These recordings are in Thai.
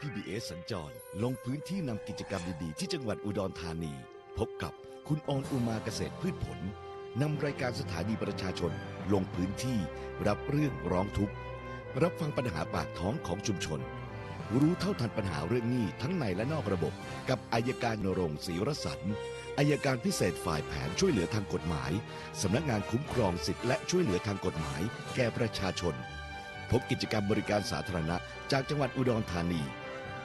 PBS สัญจร ลงพื้นที่นำกิจกรรมดีๆ ที่จังหวัดอุดรธานี พบกับคุณออนอุมาเกษตรพืชผลนำรายการสถานีประชาชน ลงพื้นที่รับเรื่องร้องทุกข์ รับฟังปัญหาปากท้องของชุมชน รู้เท่าทันปัญหาเรื่องหนี้ทั้งในและนอกระบบ กับอายการนรงศรีรสันอายการพิเศษฝ่ายแผนช่วยเหลือทางกฎหมายสำนักงานคุ้มครองสิทธิและช่วยเหลือทางกฎหมาย แก่ประชาชน พบกิจกรรมบริการสาธารณะจากจังหวัดอุดรธานี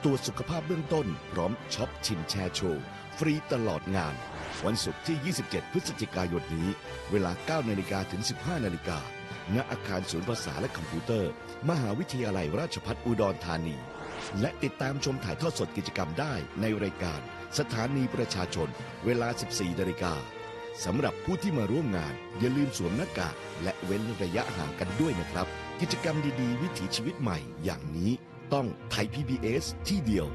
ตรวจสุขภาพเบื้องต้น พร้อมช็อปชิมแชร์โชว์ ฟรีตลอดงาน วันศุกร์ที่ 27 พฤศจิกายนนี้ เวลา 9 นาฬิกาถึง 15 นาฬิกาณอาคารศูนย์ภาษาและคอมพิวเตอร์ มหาวิทยาลัยราชภัฏอุดรธานี และติดตามชมถ่ายทอดสดกิจกรรมได้ในรายการ สถานีประชาชน เวลา 14 นาฬิกาสำหรับผู้ที่มาร่วมงาน อย่าลืมสวมหน้ากากและเว้นระยะห่างกันด้วยนะครับ กิจกรรมดีๆ วิถีชีวิตใหม่อย่างนี้ ต้องไทย PBS ที่เดียว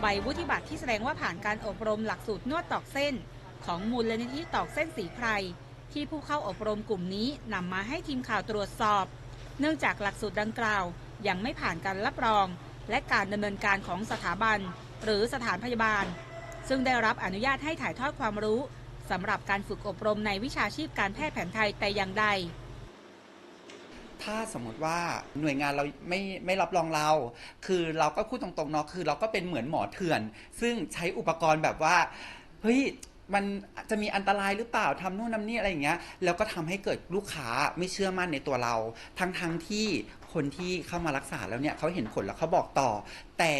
ใบวุฒิบัตรที่แสดงว่าผ่านการอบรมหลักสูตรนวดตอกเส้น ของมูลนิธิตอกเส้นสีไพร ที่ผู้เข้าอบรมกลุ่มนี้นำมาให้ทีมข่าวตรวจสอบ เนื่องจากหลักสูตรดังกล่าว ยังไม่ผ่านการรับรอง และการดำเนินการของสถาบัน หรือสถานพยาบาล ซึ่งได้รับอนุญาตให้ถ่ายทอดความรู้สำหรับการฝึกอบรมในวิชาชีพการแพทย์แผนไทยแต่อย่างใดถ้าสมมติว่าหน่วยงานเราไม่ไม่รับรองเรา คือเราก็พูดตรงๆเนาะคือเราก็เป็นเหมือนหมอเถื่อน ซึ่งใช้อุปกรณ์แบบว่าเฮ้ย มันจะมีอันตรายหรือเปล่าทำนู่นทำนี่อะไรอย่างเงี้ย แล้วก็ทำให้เกิดลูกค้าไม่เชื่อมั่นในตัวเรา ทั้งๆทที่คนที่เข้ามารักษาแล้วเนี่ยเขาเห็นผลแล้วเขาบอกต่อ แต่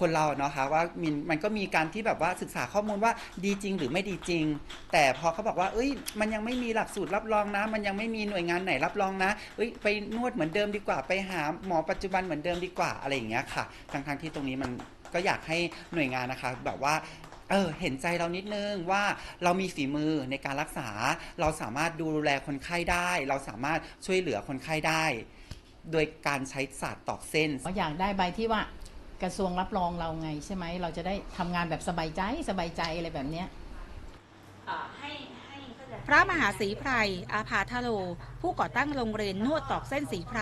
คนเราเนาะคะว่ามันมันก็มีการที่แบบว่าศึกษาข้อมูลว่าดีจริงหรือไม่ดีจริง แต่พอเขาบอกว่า เอ้ย มันยังไม่มีหลักสูตรรับรองนะ มันยังไม่มีหน่วยงานไหนรับรองนะ เอ้ยไปนวดเหมือนเดิมดีกว่าไปหาหมอปัจจุบันเหมือนเดิมดีกว่าอะไรอย่างเงี้ยค่ะทั้งๆที่ตรงนี้มันก็อยากให้หน่วยงานนะคะ แบบว่า เออเห็นใจเรานิดนึงว่าเรามีฝีมือในการรักษา เราสามารถดูแลคนไข้ได้ เราสามารถช่วยเหลือคนไข้ได้ โดยการใช้ศาสตร์ตอกเส้น อยากได้ใบที่ว่ากระทรวงรับรองเราไงใช่ไหม เราจะได้ทำงานแบบสบายใจสบายใจอะไรแบบเนี้ย พระมหาศรีไพรอาภาทโล ผู้ก่อตั้งโรงเรียนนวดตอกเส้นสีไพร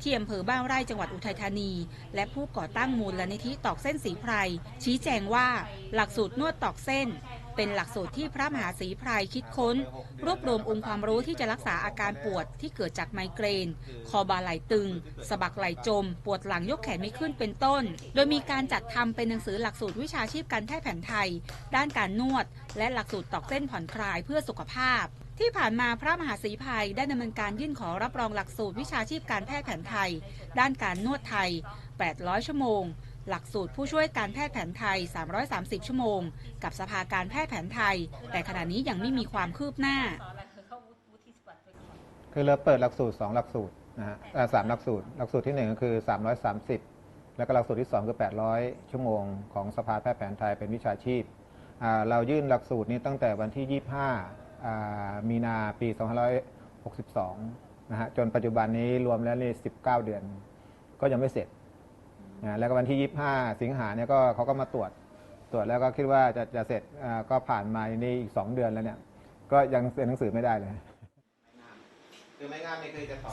ที่อำเภอบ้านไร่จังหวัดอุทัยธานี และผู้ก่อตั้งมูลนิธิตอกเส้นสีไพรชี้แจงว่าหลักสูตรนวดตอกเส้น เป็นหลักสูตรที่พระมหาศรีพรคิดค้น รวบรวมองค์ความรู้ที่จะรักษาอาการปวดที่เกิดจากไมเกรน คอบาไหลตึง สะบักไหล่จม ปวดหลังยกแขนไม่ขึ้นเป็นต้น โดยมีการจัดทำเป็นหนังสือหลักสูตรวิชาชีพการแพทย์แผนไทย ด้านการนวด และหลักสูตรตอกเส้นผ่อนคลายเพื่อสุขภาพที่ผ่านมาพระมหาศรีภัยได้ดำเนินการยื่นขอรับรองหลักสูตรวิชาชีพการแพทย์แผนไทย ด้านการนวดไทย 800 ชั่วโมง หลักสูตรผู้ช่วยการแพทย์แผนไทย 330 ชั่วโมง กับสภาการแพทย์แผนไทย แต่ขณะนี้ยังไม่มีความคืบหน้า คือเราเปิดหลักสูตร 2 หลักสูตรนะฮะอ่าสามหลักสูตร หลักสูตรที่ 1 ก็คือ 330 แล้วก็หลักสูตรที่ 2 คือ 800 ชั่วโมง ของสภาแพทย์แผนไทยเป็นวิชาชีพอ่าเรายื่นหลักสูตรนี้ตั้งแต่วันที่ 25อ่ามีนาปี 2562 นะฮะจนปัจจุบันนี้รวมแล้วนี่19 เดือน ก็ยังไม่เสร็จ นะแล้วก็วันที่ 25 สิงหาเนี่ยก็เขาก็มาตรวจตรวจแล้วก็คิดว่าจะจะเสร็จอ่าก็ผ่านมาในอีก 2 เดือนแล้วเนี่ยก็ยังเซ็นหนังสือไม่ได้เลย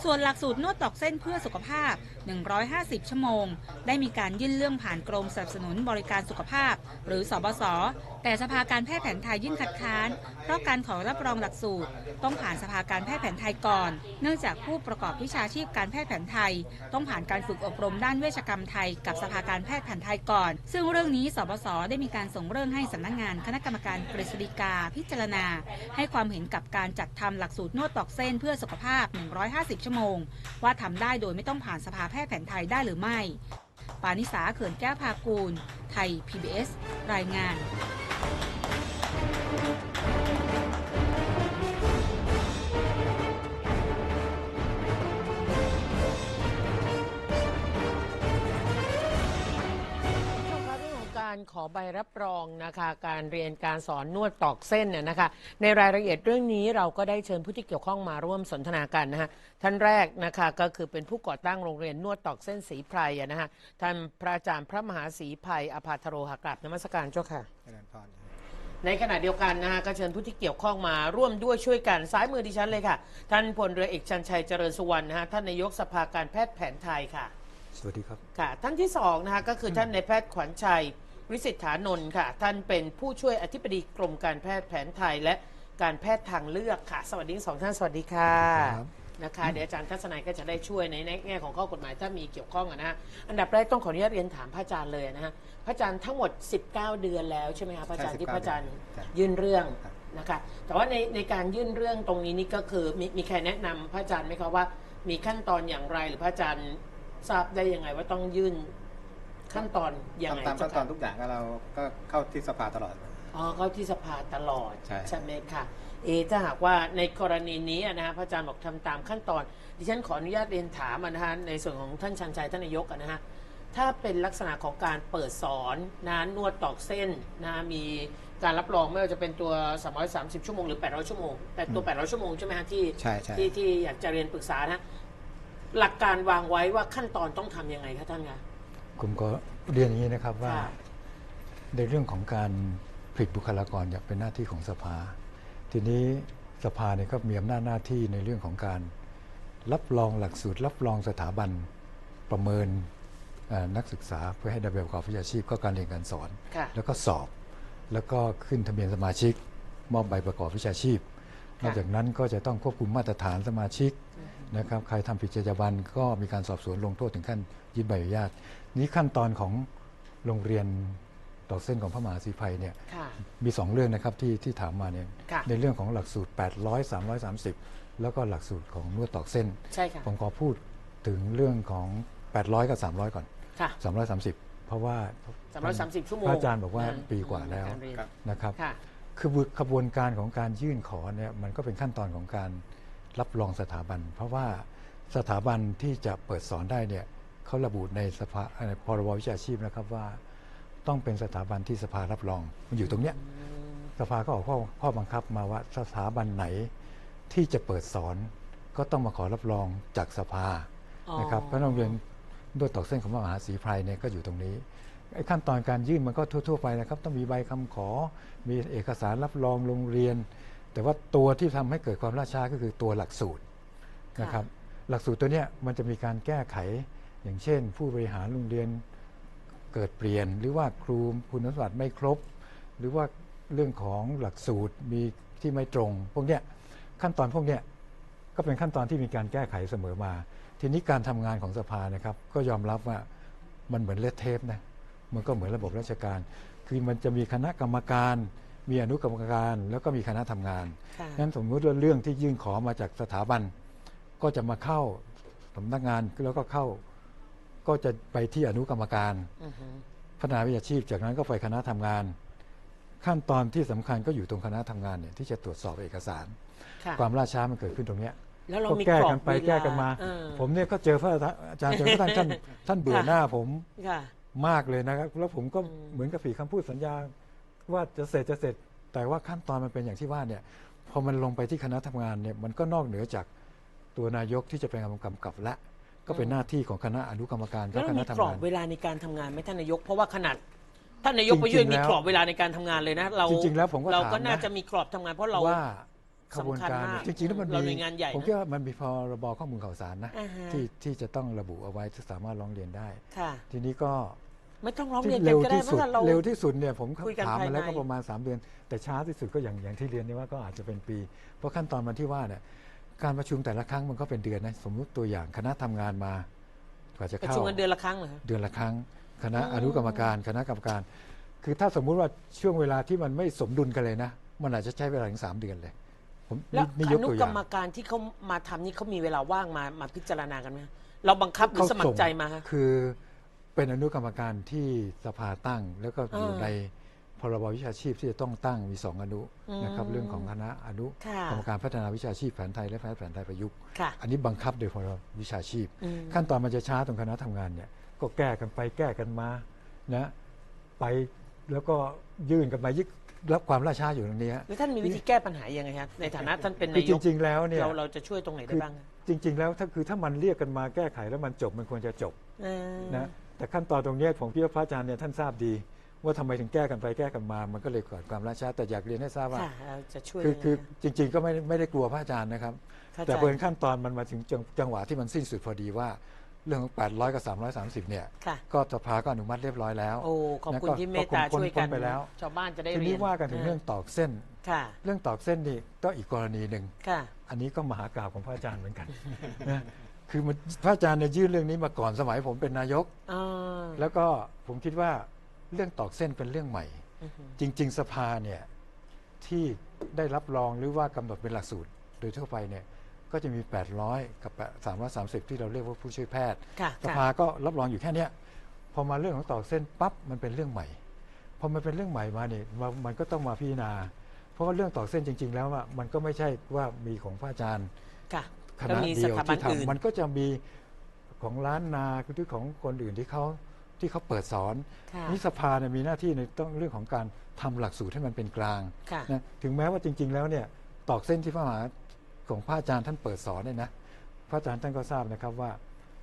ส่วนหลักสูตรนวดตอกเส้นเพื่อสุขภาพ 150 ชั่วโมง ได้มีการยื่นเรื่องผ่านกรมสนับสนุนบริการสุขภาพ หรือสบสแต่สภาการแพทย์แผนไทยยื่นคัดค้าน เพราะการขอรับรองหลักสูตร ต้องผ่านสภาการแพทย์แผนไทยก่อน เนื่องจากผู้ประกอบวิชาชีพการแพทย์แผนไทย ต้องผ่านการฝึกอบรมด้านเวชกรรมไทย กับสภาการแพทย์แผนไทยก่อน ซึ่งเรื่องนี้สบสได้มีการส่งเรื่องให้สำนักงานคณะกรรมการกฤษฎีกาพิจารณา ให้ความเห็นกับการจัดทำหลักสูตรนวดตอกเส้นเพื่อสุขภาพ150 ชั่วโมง ว่าทำได้โดยไม่ต้องผ่านสภาแพทย์แผนไทยได้หรือไม่ ปานิสาเขื่อนแก้วพากูล ไทย PBS รายงาน ของการขอใบรับรองนะคะการเรียนการสอนนวดตอกเส้นเนี่ยนะคะในรายละเอียดเรื่องนี้เราก็ได้เชิญผู้ที่เกี่ยวข้องมาร่วมสนทนากันนะคะท่านแรกนะคะก็คือเป็นผู้ก่อตั้งโรงเรียนนวดตอกเส้นสีไพรอะนะคะท่านพระอาจารย์พระมหาศรีไพรอภาทโรหกราบนมัสการเจ้าค่ะในขณะเดียวกันนะคะก็เชิญผู้ที่เกี่ยวข้องมาร่วมด้วยช่วยกันซ้ายมือดิฉันเลยค่ะ ท่านพลเรือเอกชันชัยเจริญสุวรรณนะคะท่านนายกสภาการแพทย์แผนไทยค่ะสวัสดีครับ ค่ะ ท่านที่สองนะคะก็คือท่านนายแพทย์ขวัญชัย วิสิทธานนท์ค่ะ ท่านเป็นผู้ช่วยอธิบดีกรมการแพทย์แผนไทยและการแพทย์ทางเลือกค่ะ สวัสดีทั้งสองท่านสวัสดีค่ะครับนะคะ เดี๋ยวอาจารย์ทัศนัยก็จะได้ช่วยในแง่ของข้อกฎหมายถ้ามีเกี่ยวข้องอะนะฮะอันดับแรกต้องขออนุญาตเรียนถามพระอาจารย์เลยนะฮะพระอาจารย์ทั้งหมด 19 เดือนแล้วใช่ไหมคะพระอาจารย์ใช่ที่19พระอาจารย์เดือนครับยื่นเรื่องครับนะคะแต่ว่าในในการยื่นเรื่องตรงนี้นี่ก็คือมีมีใครแนะนำพระอาจารย์ไหมคะว่า มีขั้นตอนอย่างไรหรือพระอาจารย์ทราบได้ยังไงว่าต้องยื่น ขั้นตอนยังไงตามขั้นตอนเจ้าค่ะทุกอย่างก็เราก็เข้าที่สภาตลอด อ๋อเข้าที่สภาตลอดใช่ไหมคะเอะถ้าหากว่าในกรณีนี้อะนะฮะพระอาจารย์บอกทำตามขั้นตอน ดิฉันขออนุญาตเรียนถามอะนะฮะในส่วนของท่านชันชัยท่านนายกอะนะฮะถ้าเป็นลักษณะของการเปิดสอนนะนวดตอกเส้นนะมีการรับรองไม่ว่าจะเป็นตัว 330 ชั่วโมงหรือ 800 ชั่วโมง แต่ตัว 800 ชั่วโมงใช่ไหมฮะที่ใช่ใช่ ที่ที่อยากจะเรียนปรึกษานะหลักการวางไว้ว่าขั้นตอนต้องทำยังไงคะท่านคะ ผมก็เรียนอย่างนี้นะครับว่าค่ะในเรื่องของการผลิตบุคลากรเนี่ยเป็นหน้าที่ของสภา ทีนี้สภาเนี่ยก็มีอำนาจหน้าที่ในเรื่องของการ รับรองหลักสูตร รับรองสถาบันประเมินเอ่อนักศึกษาเพื่อให้ได้ใบประกอบวิชาชีพก็การเรียนการสอนค่ะแล้วก็สอบ แล้วก็ขึ้นทะเบียนสมาชิก มอบใบประกอบวิชาชีพ นอกจากนั้นก็จะต้องควบคุมมาตรฐานสมาชิก นะครับใครทำผิดจรรยาบรรณก็มีการสอบสวนลงโทษถึงขั้นยึดใบอนุญาต นี้ขั้นตอนของโรงเรียนตอกเส้นของพระมหาศรีไพรเนี่ยค่ะมี 2 เรื่องนะครับที่ที่ถามมาเนี่ยค่ะในเรื่องของหลักสูตร 800 330 แล้วก็หลักสูตรของนวดตอกเส้นใช่ค่ะผมขอพูดถึงเรื่องของ 800 กับ 300 ก่อนค่ะ330 เพราะว่า330ชั่วโมงพระอาจารย์บอกว่านะปีกว่าแล้วการเรียนครับนะครับค่ะคือขบวนการของการยื่นขอเนี่ยมันก็เป็นขั้นตอนของการ รับรองสถาบัน เพราะว่าสถาบันที่จะเปิดสอนได้เนี่ยเขาระบุในสภาในพรบวิชาชีพนะครับว่า ต้องเป็นสถาบันที่สภารับรองมันอยู่ตรงเนี้ยสภาก็ออกข้อข้อบังคับมาว่าสถาบันไหนที่จะเปิดสอนก็ต้องมาขอรับรองจากสภาอ๋อนะครับเพราะโรงเรียนด้วยตอกเส้นของพระมหาศรีไพรเนี่ยก็อยู่ตรงนี้ไอ้ขั้นตอนการยื่นมันก็ทั่ว ๆ ไปนะครับ ต้องมีใบคำขอ มีเอกสารรับรองโรงเรียน แต่ว่าตัวที่ทำให้เกิดความล่าช้าก็คือตัวหลักสูตรนะครับ หลักสูตรตัวเนี้ยมันจะมีการแก้ไข อย่างเช่น ผู้บริหารโรงเรียนเกิดเปลี่ยน หรือว่าครูคุณสมบัติไม่ครบ หรือว่าเรื่องของหลักสูตรมีที่ไม่ตรง พวกเนี้ยขั้นตอนพวกเนี้ยก็เป็นขั้นตอนที่มีการแก้ไขเสมอมา ทีนี้การทำงานของสภานะครับ ก็ยอมรับว่ามันเหมือนเลดเทปนะมันก็เหมือนระบบราชการ คือมันจะมีคณะกรรมการ มีอนุกรรมการแล้วก็มีคณะทำงานค่ะงั้นสมมติว่าเรื่องที่ยื่นขอมาจากสถาบัน ก็จะมาเข้าสำนักงานแล้วก็เข้า ก็จะไปที่อนุกรรมการอือฮึพัฒนาวิชาชีพ จากนั้นก็ไปคณะทำงาน ขั้นตอนที่สำคัญก็อยู่ตรงคณะทำงานเนี่ยที่จะตรวจสอบเอกสารค่ะความล่าช้ามันเกิดขึ้นตรงเนี้ยแล้วเราก็มีแก้กรอบกันไปเวลาแก้กันมาเออผมเนี่ยก็เจอพระอาจารย์จนกระทั่งท่านท่านเบื่อค่ะหน้าผมค่ะมากเลยนะครับ แล้วผมก็อืมเหมือนกับฝีคำพูดสัญญา ว่าจะเสร็จจะเสร็จ แต่ว่าขั้นตอนมันเป็นอย่างที่ว่าเนี่ยพอมันลงไปที่คณะทำงานเนี่ยมันก็นอกเหนือจากตัวนายกที่จะเป็นกำกับและ ก็เป็นหน้าที่ของคณะอนุกรรมการแล้วและเราคณะมีทำกรอบงานเวลาในการทำงานไหมท่านนายก เพราะว่าขนาดท่านนายกจริงๆประยุทธ์มีแล้วกรอบเวลาในการทำงานเลยนะ เราจริงๆแล้วผมก็เราถามก็น่านะจะมีกรอบทำงานเพราะเราว่าขบวนการสำคัญมากจริงๆแล้วมันเราหน่มีวยงานใหญ่นะผมคิดว่ามันมีพรบข้อมูลข่าวสารนะอ่าฮะที่ที่จะต้องระบุเอาไว้ที่สามารถร้องเรียนได้ค่ะทีนี้ก็ ไม่ต้องร้องที่เรียนกัเร็นวก็ได้ที่เพสุดราะเรา เร็วที่สุดเนี่ยผมคุยกันถามมาแล้วภายใน ก็ประมาณ 3 เดือน แต่ช้าที่สุดก็อย่างอย่างที่เรียนนี่ว่าก็อาจจะเป็นปี เพราะขั้นตอนมันที่ว่าเนี่ยการประชุมแต่ละครั้งมันก็เป็นเดือนนะสมมติตัวอย่างคณะทำงานมากว่าจะประเข้า ชุมกันเดือนละครั้งเหรอคะเดือนละครั้ง คณะอืมอนุกรรมการคณะกรรมการ คือถ้าสมมุติว่าช่วงเวลาที่มันไม่สมดุลกันเลยนะ มันอาจจะใช้เวลาถึงสามเดือนเลย ผมแล้วนี่อยกนุตัวอกรย่างรมการที่เขามาทำนี่เขามีเวลาว่างมามาพิจารณากันไหมคะเราบังคับหรือสมัครใจมาคะคือ เป็นอนุกรรมการที่สภาตั้ง แล้วก็อยู่อ่าในพรบวิชาชีพที่จะต้องตั้งมีสองอนุอืมนะครับเรื่องของคณะอนุค่ะกรรมการพัฒนาวิชาชีพแผนไทยและแพทย์แผนไทยประยุกต์ค่ะอันนี้บังคับโดยพรบวิชาชีพอืมขั้นตอนมันจะช้าตรงคณะทำงานเนี่ยก็แก้กันไปแก้กันมานะไปแล้วก็ยื่นกันมายึดรับความล่าช้าอยู่ตรงนี้ฮะแล้วท่านมีวิธีแก้ปัญหายังไงครับในฐานะท่านเป็นคือนายกจริง ๆ แล้วเนี่ยเราเราจะช่วยตรงไหนได้คือบ้างอะจริง ๆ แล้วถ้าคือถ้ามันเรียกกันมาแก้ไขแล้วมันจบมันควรจะจบเออนะ แต่ขั้นตอนตรงเนี้ยผมคิดว่าพระอาจารย์เนี่ยท่านทราบดี ว่าทำไมถึงแก้กันไปแก้กันมา มันก็เลยเกิดความล่าช้าแต่อยากเรียนให้ทราบว่าค่ะเราจะช่วยคือยังไงคือฮะจริง ๆ ก็ไม่ได้ไม่ได้กลัวพระอาจารย์นะครับเข้าใจแต่เพิ่นขั้นตอนมันมาถึงจังจังหวะที่มันสิ้นสุดพอดีว่าเรื่องของ800 กับ 330 เนี่ยค่ะก็สภาก็อนุมัติเรียบร้อยแล้ว โอ้ ขอบคุณก็ที่เมตตาก็คงช่วยกันพ้นไปแล้ว ชาวบ้านจะได้ทีเรีนี้ยนว่ากันถึงเรื่องตอกเส้นค่ะเรื่องตอกเส้นนี่ก็อีกกรณีหนึ่งค่ะอันนี้ก็มหากราบของพระอาจารย์เหมือนกันนะ คือมันพระอาจารย์เนี่ยยื่นเรื่องนี้มาก่อนสมัยผมเป็นนายก อ่าแล้วก็ผมคิดว่าเรื่องตอกเส้นเป็นเรื่องใหม่ อือฮึจริง ๆ สภาเนี่ยที่ได้รับรองหรือว่ากำหนดเป็นหลักสูตร โดยทั่วไปเนี่ยก็จะมี 800 กับ 330 ที่เราเรียกว่าผู้ช่วยแพทย์ ค่ะสค่ะภาก็รับรองอยู่แค่เนี้ยพอมาเรื่องของตอกเส้นปั๊บมันเป็นเรื่องใหม่พอมันเป็นเรื่องใหม่มาเนี่ยมันมันก็ต้องมาพิจารณา เพราะว่าเรื่องตอกเส้นจริง ๆ แล้วอะมันก็ไม่ใช่ว่ามีของพระอาจารย์ ค่ะ คก็ณะมีเดีสยวถาบันที่อื่นทำมันก็จะมีของร้านนาหรือของคนอื่นที่เขาที่เขาเปิดสอนค่ะนี่สภาเนี่ยมีหน้าที่ในต้องเรื่องของการทำหลักสูตรให้มันเป็นกลางค่ะนะถึงแม้ว่าจริง ๆ แล้วเนี่ยตอกเส้นที่พระมหาของพระอาจารย์ท่านเปิดสอนเนี่ยนะพระอาจารย์ท่านก็ทราบนะครับว่า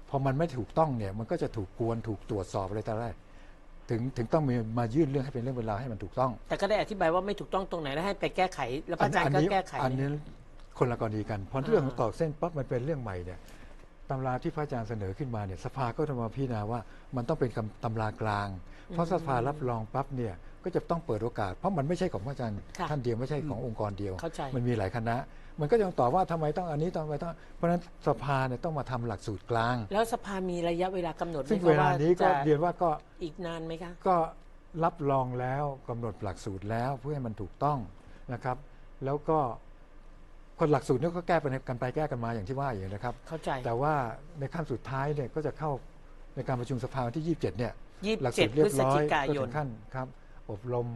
พอมันไม่ถูกต้องเนี่ยมันก็จะถูกกวนถูกตรวจสอบอะไรต่ออะไรถึงถึงต้องมีมายื่นเรื่องให้เป็นเรื่องเวลาวให้มันถูกต้อง แต่ก็ได้อธิบายว่าไม่ถูกต้องตรงไหนแล้วให้ไปแก้ไข แล้วพระอาจารย์ก็นี้แก้ไข อันนี้ คนละกรณีกันพอเรื่องของอ่าตอกเส้นปั๊บมันเป็นเรื่องใหม่เนี่ยตำราที่พระอาจารย์เสนอขึ้นมาเนี่ยสภาก็จะมาพิจารณาว่ามันต้องเป็นคำตำรากลาง เพราะสภารับรองปั๊บเนี่ยก็จะต้องเปิดโอกาส เพราะมันไม่ใช่ของพระอาจารย์ค่ะท่านเดียวไม่ใช่ขององค์กรเดียว เข้าใจ มันมีหลายคณะ มันก็ยังตอบว่าทำไมต้องอันนี้ต้องไปต้องเพราะฉะนั้นสภาเนี่ยต้องมาทำหลักสูตรกลาง แล้วสภามีระยะเวลากำหนดไหมซึ่งคะเวลานี้ก็จะเรียนว่าก็ อีกนานไหมคะ ก็รับรองแล้วกำหนดหลักสูตรแล้วเพื่อให้มันถูกต้องนะครับ แล้วก็ คนหลักสูตรเนี่ยก็แก้ไปกันไปแก้กันมาอย่างที่ว่าอย่างนี้นะครับ เข้าใจ แต่ว่าในขั้นสุดท้ายเนี่ยก็จะเข้าในการประชุมสภาวันที่ 27 เนี่ยยี่สิหลับกเจ็สูดตรเรีพยฤบศร้อจิยกาก็ยถึนงขั้นครับ อบรม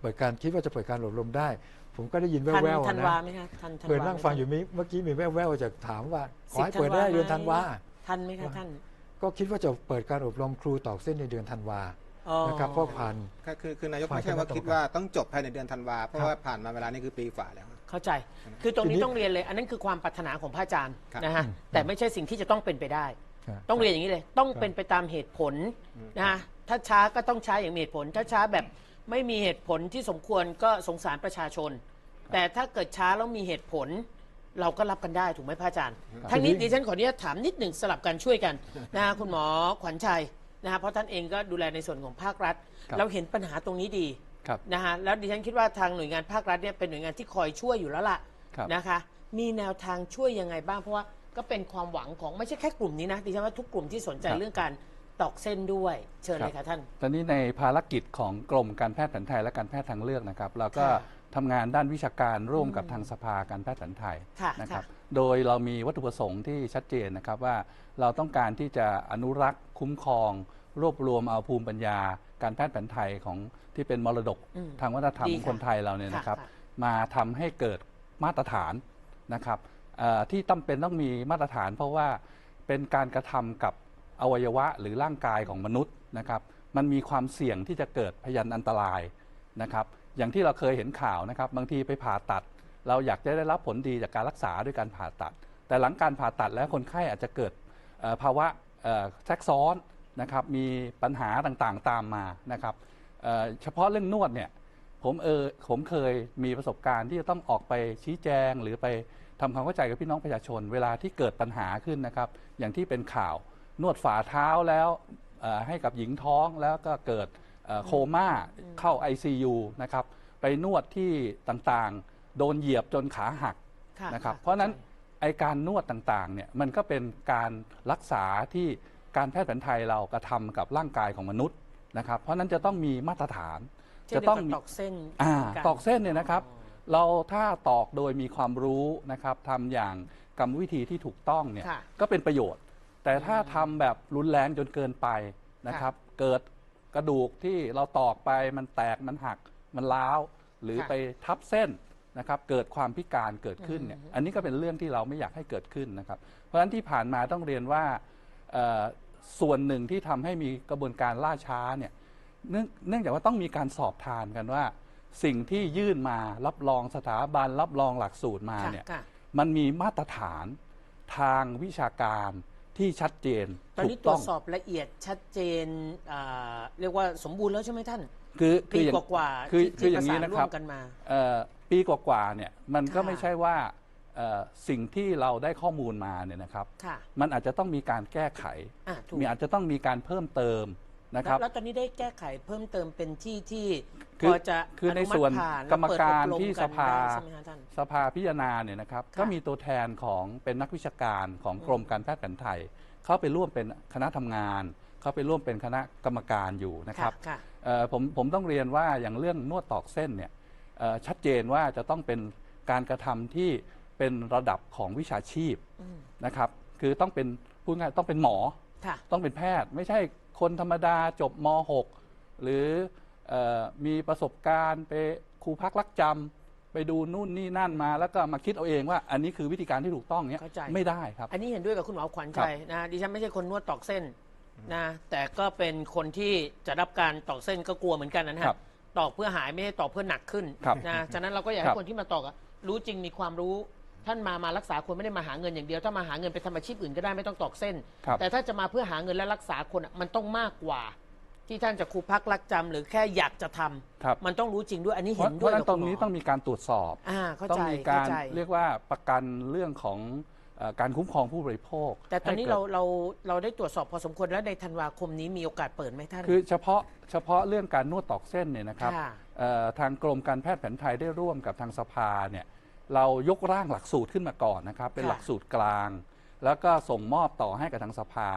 เปิดการคิดว่าจะเปิดการอบรมได้ ผมก็ได้ยินทันแว่วทันๆวานะไหมคะทันทันเปิดวานั่งไหมฟังอยู่มีเมื่อกี้มีแว่วๆจากถามว่าขอให้10เปิดได้ธันวาเดือนธันวาทันไหมคะท่านก็คิดว่าจะเปิดการอบรมครูตอกเส้นในเดือนธันวาอ๋อนะครับเพราะผ่านก็คือคือนายกฝ่ายไม่ใช่ว่าคณะกรรมการคิดว่าต้องจบภายในเดือนธันวาเพราะครับว่าผ่านมาเวลานี้คือปีฝ่าแล้ว เข้าใจ คือตรงทีนี้นี้ต้องเรียนเลย อันนั้นคือความปรารถนาของพระอาจารย์ครับนะฮะอืมแต่ไม่ใช่สิ่งที่จะต้องเป็นไปได้ครับต้องเรียนอย่างนี้เลย ต้องครับเป็นไปตามเหตุผลนะฮะ ถ้าช้าก็ต้องช้าอย่างมีเหตุผล ถ้าช้าแบบไม่มีเหตุผลที่สมควรก็สงสารประชาชน แต่ถ้าเกิดช้าแล้วมีเหตุผล เราก็รับกันได้ถูกไหมพระอาจารย์ ทั้งนี้ดิฉันขออนุญาตถามนิดหนึ่งสลับกันช่วยกันนะฮะคุณหมอขวัญชัยนะฮะเพราะท่านเองก็ดูแลในส่วนของภาครัฐครับเราเห็นปัญหาตรงนี้ดี ครับนะฮะแล้วดิฉันคิดว่าทางหน่วยงานภาครัฐเนี่ยเป็นหน่วยงานที่คอยช่วยอยู่แล้วล่ะครับ นะคะ มีแนวทางช่วยยังไงบ้างเพราะว่าก็เป็นความหวังของไม่ใช่แค่กลุ่มนี้นะดิฉันว่าทุกกลุ่มที่สนใจครับเรื่องการตอกเส้นด้วยเชิญเลยค่ะท่าน ตอนนี้ในภารกิจของกรมการแพทย์แผนไทยและการแพทย์ทางเลือกนะครับเราก็ค่ะทำงานด้านวิชาการร่วมกับทางสภาการแพทย์แผนไทยค่ะนะครับค่ะโดยเรามีวัตถุประสงค์ที่ชัดเจนนะครับว่าเราต้องการที่จะอนุรักษ์คุ้มครอง รวบรวมเอาภูมิปัญญา การแพทย์แผนไทยของที่เป็นมรดกอืมทางวัฒนธรรมดีของค่ะคนไทยเราเนี่ยนะครับ ค่ะมาทำให้เกิดมาตรฐานนะครับเอ่อที่ต้องเป็นต้องมีมาตรฐาน เพราะว่าเป็นการกระทำกับอวัยวะหรือร่างกายของมนุษย์นะครับมันมีความเสี่ยงที่จะเกิดพยันอันตรายนะครับอย่างที่เราเคยเห็นข่าวนะครับบางทีไปผ่าตัด เราอยากจะได้รับผลดีจากการรักษาด้วยการผ่าตัด แต่หลังการผ่าตัดแล้วคนไข้อาจจะเกิดเอ่อภาวะเอ่อแทรกซ้อน นะครับมีปัญหาต่างๆตามมานะครับเอ่อเฉพาะเรื่องนวดเนี่ยผมเออผมเคยมีประสบการณ์ที่จะต้องออกไปชี้แจงหรือไปทำความเข้าใจกับพี่น้องประชาชน เวลาที่เกิดปัญหาขึ้นนะครับ อย่างที่เป็นข่าวนวดฝ่าเท้าแล้วเอ่อให้กับหญิงท้องแล้วก็เกิดเอ่อโคม่าเข้า ICU นะครับไปนวดที่ต่างๆ โดนเหยียบจนขาหักค่ะนะครับค่เพราะฉะนั้นไอการนวดต่างๆเนี่ยมันก็เป็นการรักษาที่ การแพทย์แผนไทยเรากระทำกับร่างกายของมนุษย์นะครับ เพราะฉะนั้นจะต้องมีมาตรฐานเช่นจะเดียวต้องกับมีตอกเส้นอ่าเหมืนนตอกเส้นเนี่ยนะครับ เราถ้าตอกโดยมีความรู้นะครับทำอย่างกรรมวิธีที่ถูกต้องเนี่ยค่ะ ก็เป็นประโยชน์ แต่ถ้าทำแบบรุนแรงจนเกินไปนะครับ เกิดกระดูกที่เราตอกไปมันแตกมันหักมันล้าว หรือค่ะ ไปทับเส้นนะครับ เกิดความพิการเกิดขึ้นเนี่ยอันนี้ก็เป็นเรื่องที่เราไม่อยากให้เกิดขึ้นนะครับ เพราะฉะนั้นที่ผ่านมาต้องเรียนว่าเอ่อ ส่วนหนึ่งที่ทำให้มีกระบวนการล่าช้าเนี่ยเนื่องเนื่องจากว่าต้องมีการสอบทานกันว่า สิ่งที่ยื่นมารับรองสถาบันรับรองหลักสูตรมาค่ะเนี่ยค่ะมันมีมาตรฐานทางวิชาการที่ชัดเจนตอนถูนี้กตรต้วองจสอบละเอียดชัดเจนอ่าเรียกว่าสมบูรณ์แล้วใช่ไหมท่าน คือคืปีออย่างกว่าๆคือที่คือที่อย่างนี้ปนะสครับวมกันมาเอ่อปีกว่าๆเนี่ยมันก็ค่ะไม่ใช่ว่าเอ่อ สิ่งที่เราได้ข้อมูลมาเนี่ยนะครับ ค่ะมันอาจจะต้องมีการแก้ไข อะถูกมีอาจจะต้องมีการเพิ่มเติมนะครับ แล้วแล้วตอนนี้ได้แก้ไขเพิ่มเติมเป็นที่ที่คือพอจะคือในมัติส่วนผ่านกรรมการแล้วเปิดอบมที่กันสภาได้ใช่ไหมคะท่าน สภาพิจารณาเนี่ยนะครับ ค่ะก็มีตัวแทนของเป็นนักวิชาการของกรมการแพทย์แผนไทย เข้าไปร่วมเป็นคณะทำงาน เข้าไปร่วมเป็นคณะกรรมการอยู่นะครับค่ะเอ่อผมผมต้องเรียนว่าอย่างเรื่องนวดตอกเส้นเนี่ยเอ่อชัดเจนว่าจะต้องเป็นการกระทำที่ เป็นระดับของวิชาชีพอืมนะครับ คือต้องเป็นพูดง่ายต้องเป็นหมอค่ะต้องเป็นแพทย์ ไม่ใช่คนธรรมดาจบม .6 หรือเออมีประสบการณ์ไปครูพักรักจำไปดูนู่นนี่นั่นมาแล้วก็มาคิดเอาเองว่า อันนี้คือวิธีการที่ถูกต้องเนี้ยเข้าใจไม่ได้ครับ อันนี้เห็นด้วยกับคุณหมอขวัญครัใจบนะดิฉันไม่ใช่คนนวดตอกเส้นนะแต่ก็เป็นคนที่จะรับการตอกเส้นก็กลัวเหมือนกันนะครัฮะบตอกเพื่อหายไม่ได้ตอกเพื่อหนักขึ้นครับนะฉะนั้นเราก็อยากครัให้บคนที่มาตอกอะรู้จริงมีความรู้ ท่านมามารักษาคนไม่ได้มาหาเงินอย่างเดียวถ้ามาหาเงินไปทำอาชีพอื่นก็ได้ไม่ต้องตอกเส้น ครับ แต่ถ้าจะมาเพื่อหาเงินและรักษาคนอะมันต้องมากกว่า ที่ท่านจะครูพักรักจำหรือแค่อยากจะทำครับมันต้องรู้จริงด้วยอันนี้เพเห็ราะนเพด้วราะยฉะนั้กับนตรคุงณหมนี้อต้องมีการตรวจสอบ อ่าเข้าต้องใจมีเข้าการใจ เรียกว่าประกันเรื่องของเอ่อการคุ้มครองผู้บริโภคแต่ตอนนี้ให้กิดเราเราเราได้ตรวจสอบพอสมควรแล้วในธันวาคมนี้มีโอกาสเปิดไหมท่าน คือเฉพาะเฉพาะเรื่องการนวดตอกเส้นเนี่ยนะครับค่ะ เอ่อทางกรมการแพทย์แผนไทยได้ร่วมกับทางสภาเนี่ย เรายกร่างหลักสูตรขึ้นมาก่อนนะครับ เป็นค่ะ หลักสูตรกลาง แล้วก็ส่งมอบต่อให้กับทางสภา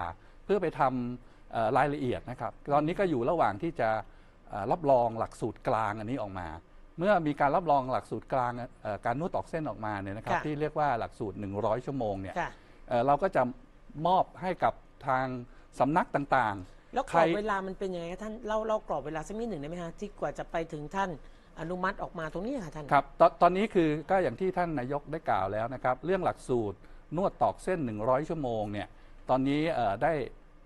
เพื่อไปทำเอ่อรายละเอียดนะครับ ตอนนี้ก็อยู่ระหว่างที่จะเอ่อรับรองหลักสูตรกลางอันนี้ออกมา เมื่อมีการรับรองหลักสูตรกลางเอ่อการนวดตอกเส้นออกมาเนี่ยนะครับค่ะ ที่เรียกว่าหลักสูตร 100 ชั่วโมงเนี่ยค่ะ เอ่อเราก็จะมอบให้กับทางสำนักต่างๆ แล้วกใครรอบเวลามันเป็นยังไงคะท่านเล่าเล่ากรอบเวลาสักนิดหนึ่งได้ไหมฮะที่กว่าจะไปถึงท่าน อนุมัติออกมาตรงนี้ค่ะท่าน ครับตอนตอนนี้คือก็อย่างที่ท่านนายกได้กล่าวแล้วนะครับ เรื่องหลักสูตรนวดตอกเส้น 100 ชั่วโมงเนี่ยตอนนี้เอ่อได้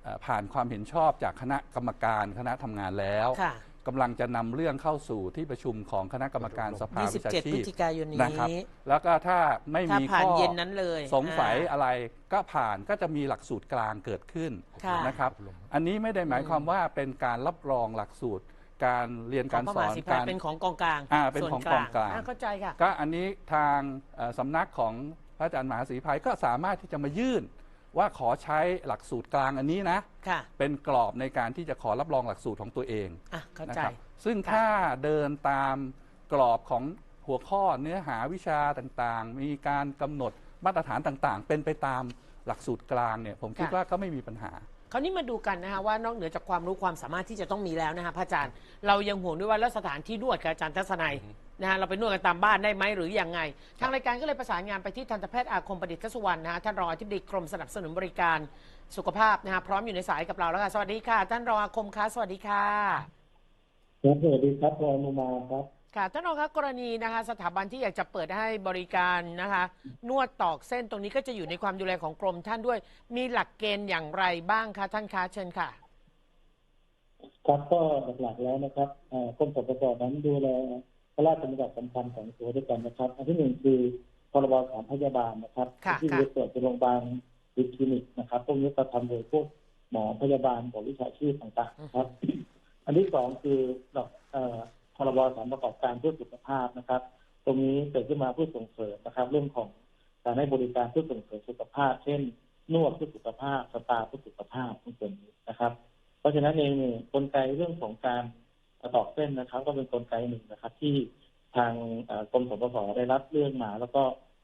เอ่อผ่านความเห็นชอบจากคณะกรรมการคณะทำงานแล้วค่ะ กำลังจะนำเรื่องเข้าสู่ที่ประชุมของคณะกรรมการสภาวิชา27ชีพฤพศจิกายนนี้ นะครับแล้วก็ถ้าไม่ถ้ามีผ่านข้อเย็นนั้นเลยสงสัยอ่า อะไรก็ผ่านก็จะมีหลักสูตรกลางเกิดขึ้นค่ะ นะครับ อันนี้ไม่ได้หมายความว่าเป็นการรับรองหลักสูตร การเรียนขกาองรพระสมอหานศิพาการเป็นของกองกลางอ่าเป็นส่วของกองกลาง อ่เข้าใจค่ะ ก็อันนี้ทางเอ่อสำนักของพระอาจารย์มหาศรีภัยก็สามารถที่จะมายื่น ว่าขอใช้หลักสูตรกลางอันนี้นะ ค่ะเป็นกรอบในการที่จะขอรับรองหลักสูตรของตัวเองอะเข้านะใจ ครับซึ่งค่ะถ้าเดินตามกรอบของหัวข้อเนื้อหาวิชาต่างๆ มีการกำหนดมาตรฐานต่างๆ เป็นไปตามหลักสูตรกลางเนี่ยผมคิดว่าก็ไม่มีปัญหา คราวนี้มาดูกันนะคะว่านอกเหนือจากความรู้ความสามารถที่จะต้องมีแล้วนะคะพระอาจารย์เรายังห่วงด้วยว่าแล้วสถานที่นวดกับอาจารย์ทัศนัยนะฮะเราไปนวดกันตามบ้านได้ไหมหรือยังไง ทางรายการก็เลยประสานงานไปที่ทันตแพทย์อาคมประดิษฐ์กสุวรรณนะฮะท่านรองอธิบดีกรมสนับสนุนบริการสุขภาพนะฮะพร้อมอยู่ในสายกับเราแล้วค่ะสวัสดีค่ะ ท่านรองอาคมคะสวัสดีค่ะ ครับสวัสดีครับรองอนุมาครับ ค่ะท่านรองคะกรณีนะคะ สถาบันที่อยากจะเปิดให้บริการนะคะ นวดตอกเส้นตรงนี้ก็จะอยู่ในความดูแลของกรมท่านด้วย มีหลักเกณฑ์อย่างไรบ้างคะท่านคะเชิญค่ะ ครับก็หลักๆแล้วนะครับเอ่อกรมสรรพากรนั้นดูแลพระราชบัญญัติสำคัญของตัวด้วยกันนะครับ อันที่หนึ่งคือพรบสถารพยาบาลนะครับค่ะที่ค่ะ จะเปิดเป็นโรงพยาบาลหรือคลินิกนะครับพวกนี้ก็ทำโดยพวกหมอพยาบาลของวิชาชีพต่างๆนะครับ อันที่สองคือดอกเอ่อ พรบสารประกอบการเพื่อสุขภาพนะครับ ตรงนี้เกิดขึ้นมาเพื่อส่งเสริมนะครับ เรื่องของการให้บริการเพื่อส่งเสริมสุขภาพ เช่นนวดเพื่อสุขภาพสปาเพื่อสุขภาพตรงส่วนนี้นะครับ เพราะฉะนั้นเองกลไกเรื่องของการตอกเส้นนะครับ ก็เป็นกลไกหนึ่งนะครับ ที่ทางกรมสรรพสได้รับเรื่องมา แล้วก็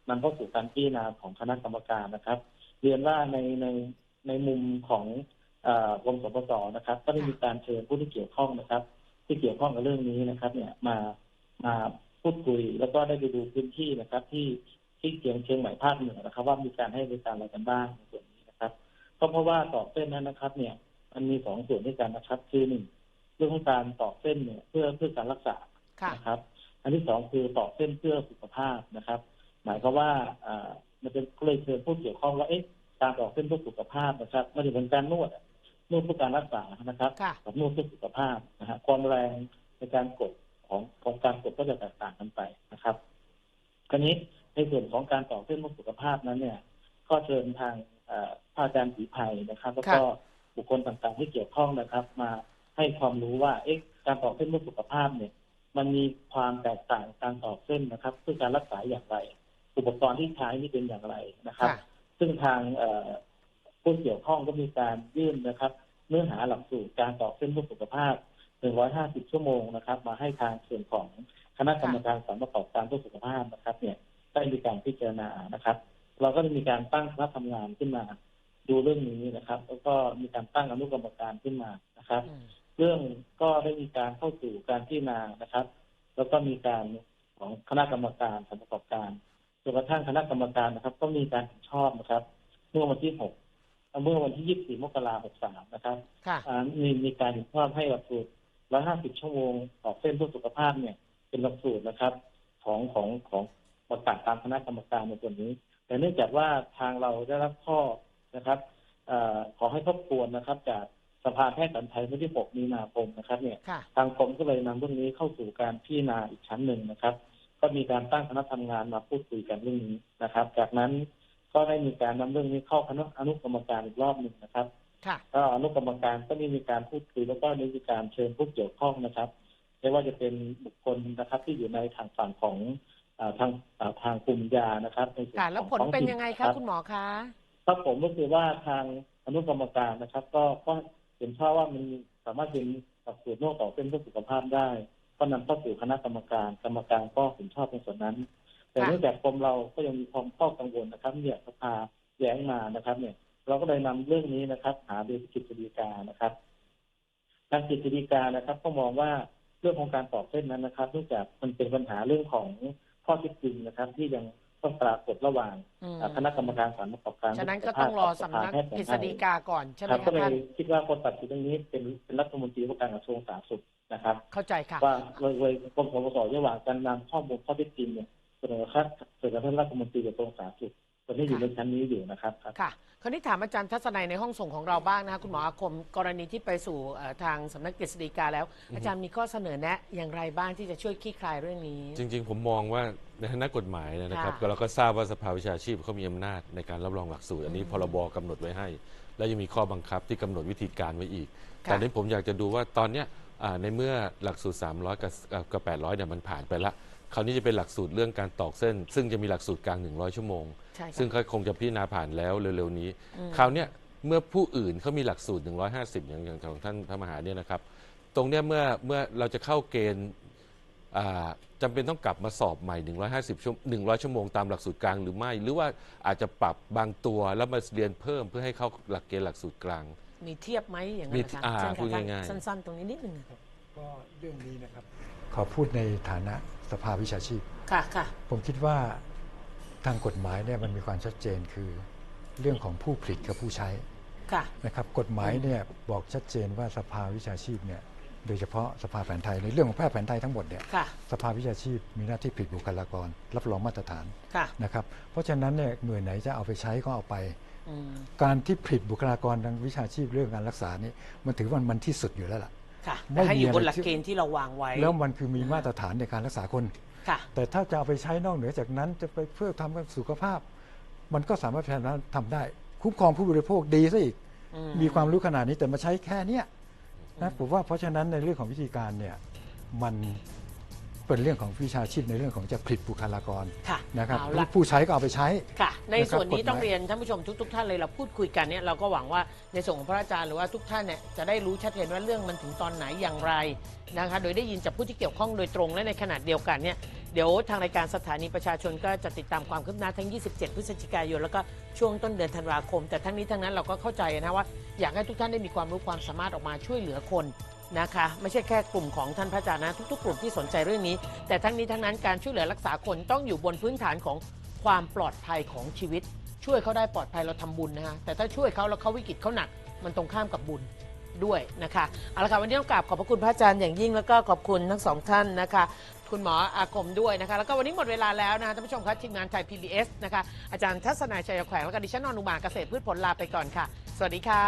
นำเข้าสู่การพิจารณาของคณะกรรมการนะครับ เรียนว่าในในในมุมของกรมสรรพสนะครับ ก็ได้มีการเชิญผู้ที่เกี่ยวข้องนะครับ ที่เกี่ยวข้องกับเรื่องนี้นะครับ เนี่ยมามาพูดคุยแล้วก็ได้ไปดูพื้นที่นะครับ ที่ที่เชียงเชียงใหม่ภาคเหนือนะครับ ว่ามีการให้บริการอะไรกันบ้างในส่วนนี้นะครับก็เพราะว่าตอกเส้นนั้นนะครับ เนี่ยมันมีสองส่วนด้วยกันนะครับ คือหนึ่งเรื่องของการตอกเส้นเนี่ย เพื่อเพื่อการรักษาค่ะนะครับ อันที่สองคือตอกเส้นเพื่อสุขภาพนะครับ หมายความว่าอ่ามันเป็นก็เลยเชิญผู้เกี่ยวข้องว่าเอ๊ะการตอกเส้นเพื่อสุขภาพนะครับไม่ได้เป็นการนวดอะ นวดเพื่อการรักษานะครับค่ะกับนวดเพื่อสุขภาพนะฮะความแรงในการกดของของการกดก็จะแตกต่างกันไปนะครับคราวนี้ในส่วนของการต่อเส้นนวดสุขภาพนั้นเนี่ย ก็เชิญทางเอ่อพระอาจารย์ศรีภัยนะครับ แล้วก็บุคคลต่างๆที่เกี่ยวข้องนะครับ มาให้ความรู้ว่าเอ๊ะการต่อเส้นนวดสุขภาพเนี่ย มันมีความแตกต่างการต่อเส้นนะครับเพื่อการรักษาอย่างไร อุปกรณ์ที่ใช้นี่เป็นอย่างไรนะครับค่ะซึ่งทางเอ่อผู้เกี่ยวข้องก็มีการยื่นนะครับ เนื้อหาหลักสูตรการต่อเส้นเพื่อสุขภาพ 150 ชั่วโมงนะครับ มาให้ทางส่วนของคณะกรรมการสารประกอบการเพื่อสุขภาพนะครับ เนี่ยได้มีการพิจารณานะครับ เราก็ได้มีการตั้งคณะทำงานขึ้นมา ดูเรื่องนี้นะครับ แล้วก็มีการตั้งอนุกรรมการขึ้นมานะครับ เรื่องก็ได้มีการเข้าสู่การพิจารณานะครับ แล้วก็มีการของคณะกรรมการสารประกอบการจนกระทั่งคณะกรรมการนะครับ ก็มีการเห็นชอบนะครับเมื่อวันที่ 6 เมื่อวันที่ 24 มกราคม 63 นะครับค่ะ อ่ามีมีการเห็นชอบให้หลักสูตร 150 ชั่วโมงต่อเส้นเพื่อสุขภาพเนี่ยเป็นหลักสูตรนะครับ ของของของประกาศตามคณะกรรมการในส่วนนี้ แต่เนื่องจากว่าทางเราได้รับข้อนะครับเออขอให้ทบทวนนะครับ จากสภาแพทย์แผนไทยเมื่อที่ 6 มีนาคมนะครับเนี่ย ค่ะ ทางกรมก็เลยนำเรื่องนี้เข้าสู่การพิจารณาอีกชั้นหนึ่งนะครับ ก็มีการตั้งคณะทำงานมาพูดคุยกันเรื่องนี้นะครับ จากนั้น ก็ได้มีการนำเรื่องนี้เข้าคณะอนุกรรมการอีกรอบหนึ่งนะครับค่ะก็อนุกรรมการก็ได้มีการพูดคุยแล้วก็ได้มีการเชิญผู้เกี่ยวข้องนะครับไม่ว่าจะเป็นบุคคลนะครับที่อยู่ในทางฝั่งของอ่าทางอ่าทางกลุ่มยานะครับในส่วนค่ะแล้วของผลท้อเป็นถิ่ยังไงรัคะบคุณหมอคะครับผมก็คือว่าทางอนุกรรมการนะครับ ก็ก็เห็นชอบว่ามันสามารถเป็นหลักสูตรโรคต่อเส้นเพื่อสุขภาพได้ ก็นำเข้าสู่คณะกรรมการ กรรมการก็เห็นชอบในส่วนนั้น แต่ค่ะเนื่องจากกรมเราก็ยังมีความข้อกังวลนะครับเนี่ยสภาแย้งมานะครับ เนี่ย เราก็เลยนำเรื่องนี้นะครับ หาเดชกิจฎีกานะครับทางกิจฎีกานะครับ ก็มองว่าเรื่องของการต่อเส้นนั้นนะครับเนื่องจากมันเป็นปัญหาเรื่องของข้อเท็จจริงนะครับ ที่ยังต้องปรากฏระหว่างอืมอ่าคณะกรรมการสารประกอบการฉะนั้นก็ต้องรอสำนักกฤษฎีกาก่อนใช่ไหมครับคะก็เลท่านยคิดว่าคนตัดสินเรื่องนี้เป็นเป็นรัฐมนตรีว่าการกระทรวงสาธารณสุขนะครับ เข้าใจค่ะว่าเลยเลยกรมสปสระหว่างการนำข้อมูลข้อเท็จจริงเนี่ย เสนอครับเสนอท่านรัฐมนตรีกระทรวงสาธารณสุขตอนนี้อยู่ในชั้นนี้อยู่นะครับครับ ค่ะคราวนี้ถามอาจารย์ทัศนัยในห้องส่งของเราบ้างนะคะคุณหมออาคมกรณีที่ไปสู่เอ่อทางสำนักกฤษฎีกาแล้ว อาจารย์มีข้อเสนอแนะอย่างไรบ้างที่จะช่วยคลี่คลายเรื่องนี้ จริงๆ ผมมองว่าในฐานะกฎหมายเนยนะครับค่ะเราก็ทราบว่าสภาวิชาชีพเขามีอำนาจในการรับรองหลักสูตร อันนี้อืมพรบกำหนดไว้ให้ และยังมีข้อบังคับที่กำหนดวิธีการไว้อีก ค่ะแต่นี้ผมอยากจะดูว่าตอนเนี้ยอ่าในเมื่อหลักสูตร 300 กับกับ800เนี่ยมันผ่านไปละ คราวนี้จะเป็นหลักสูตรเรื่องการตอกเส้น ซึ่งจะมีหลักสูตรกลาง 100 ชั่วโมง ใช่ค่ะซึ่งเขาคงจะพิจารณาผ่านแล้วเร็วๆนี้ อืม คราวเนี้ยเมื่อผู้อื่นเขามีหลักสูตร 150 อย่างอย่างของท่านพระมหาเนี่ยนะครับ ตรงเนี้ยเมื่อเมื่อเราจะเข้าเกณฑ์อ่าจำเป็นต้องกลับมาสอบใหม่ 150 ชั่ว100 ชั่วโมงตามหลักสูตรกลางหรือไม่ หรือว่าอาจจะปรับบางตัวแล้วมาเรียนเพิ่มเพื่อให้เข้าหลักเกณฑ์หลักสูตรกลาง มีเทียบไหมอย่างนั้มีนนะคะอ่าเชิญค่ะพูดท่านง่ายๆ สั้นๆ ตรงนี้นิดนึง ก็เรื่องนี้นะครับ ขอพูดในฐานะสภาวิชาชีพ ค่ะค่ะผมคิดว่าทางกฎหมายเนี่ยมันมีความชัดเจนคือ เรื่องของผู้ผลิตกับผู้ใช้ค่ะ นะครับกฎหมายเนี่ยบอกชัดเจนว่าสภาวิชาชีพเนี่ยโดยเฉพาะสภาแผนไทยในเรื่องของแพทย์แผนไทยทั้งหมดเนี่ยค่ะ สภาวิชาชีพมีหน้าที่ผลิตบุคลากร รับรองมาตรฐานค่ะนะครับเพราะฉะนั้นเนี่ยหน่วยไหนจะเอาไปใช้ก็เอาไป อืม การที่ผลิตบุคลากรทางวิชาชีพเรื่องการรักษานี่มันถือว่ามันที่สุดอยู่แล้วล่ะ ค่ะไม่แต่ให้อยู่มีอะไรบนหลักที่เกณฑ์ที่เราวางไว้ แล้วมันคือมีมาตรฐานในการรักษาคน ค่ะ แต่ถ้าจะเอาไปใช้นอกเหนือจากนั้นจะไปเพื่อทำกับสุขภาพ มันก็สามารถทำได้ คุ้มครองผู้บริโภคดีซะอีก อืม มีความรู้ขนาดนี้แต่มาใช้แค่เนี้ยนะผมว่าเพราะฉะนั้นในเรื่องของวิธีการเนี่ยมัน เป็นเรื่องของวิชาชีพในเรื่องของจะผลิตบุคลากรค่ะนะครับเอาละผู้ใช้ก็เอาไปใช้ ค่ะ ในส่วนนี้นะครับต้องเรียนท่านผู้ชมทุกๆท่านเลยเราพูดคุยกันเนี่ยเราก็หวังว่าในส่วนของพระอาจารย์หรือว่าทุกท่านเนี่ยจะได้รู้ชัดเจนว่าเรื่องมันถึงตอนไหนอย่างไรนะคะโดยได้ยินจากผู้ที่เกี่ยวข้องโดยตรงและในขณะเดียวกันเนี่ยเดี๋ยวทางรายการสถานีประชาชนก็จะติดตามความคืบหน้าทั้ง 27 พฤศจิกายน แล้วก็ช่วงต้นเดือนธันวาคม แต่ทั้งนี้ทั้งนั้นเราก็เข้าใจนะว่าอยากให้ทุกท่านได้มีความรู้ความสามารถออกมาช่วยเหลือคน นะคะ ไม่ใช่แค่กลุ่มของท่านพระอาจารย์นะ ทุกๆ กลุ่มที่สนใจเรื่องนี้ แต่ทั้งนี้ทั้งนั้นการช่วยเหลือรักษาคนต้องอยู่บนพื้นฐานของความปลอดภัยของชีวิต ช่วยเขาได้ปลอดภัยเราทำบุญนะฮะแต่ถ้าช่วยเขาแล้วเขาวิกฤตเขาหนัก มันตรงข้ามกับบุญด้วยนะคะเอาละค่ะวันนี้ต้องกราบขอบพระคุณพระอาจารย์อย่างยิ่งแล้วก็ขอบคุณทั้งสองท่านนะคะ คุณหมออาคมด้วยนะคะ แล้วก็วันนี้หมดเวลาแล้วนะคะท่านผู้ชมครับทีมงานไทย PBS นะคะอาจารย์ทัศนายชัยแขวงแล้วก็ดิฉันนอนุมาเกษตรพืชผลลาไปก่อนค่ะ สวัสดีค่ะ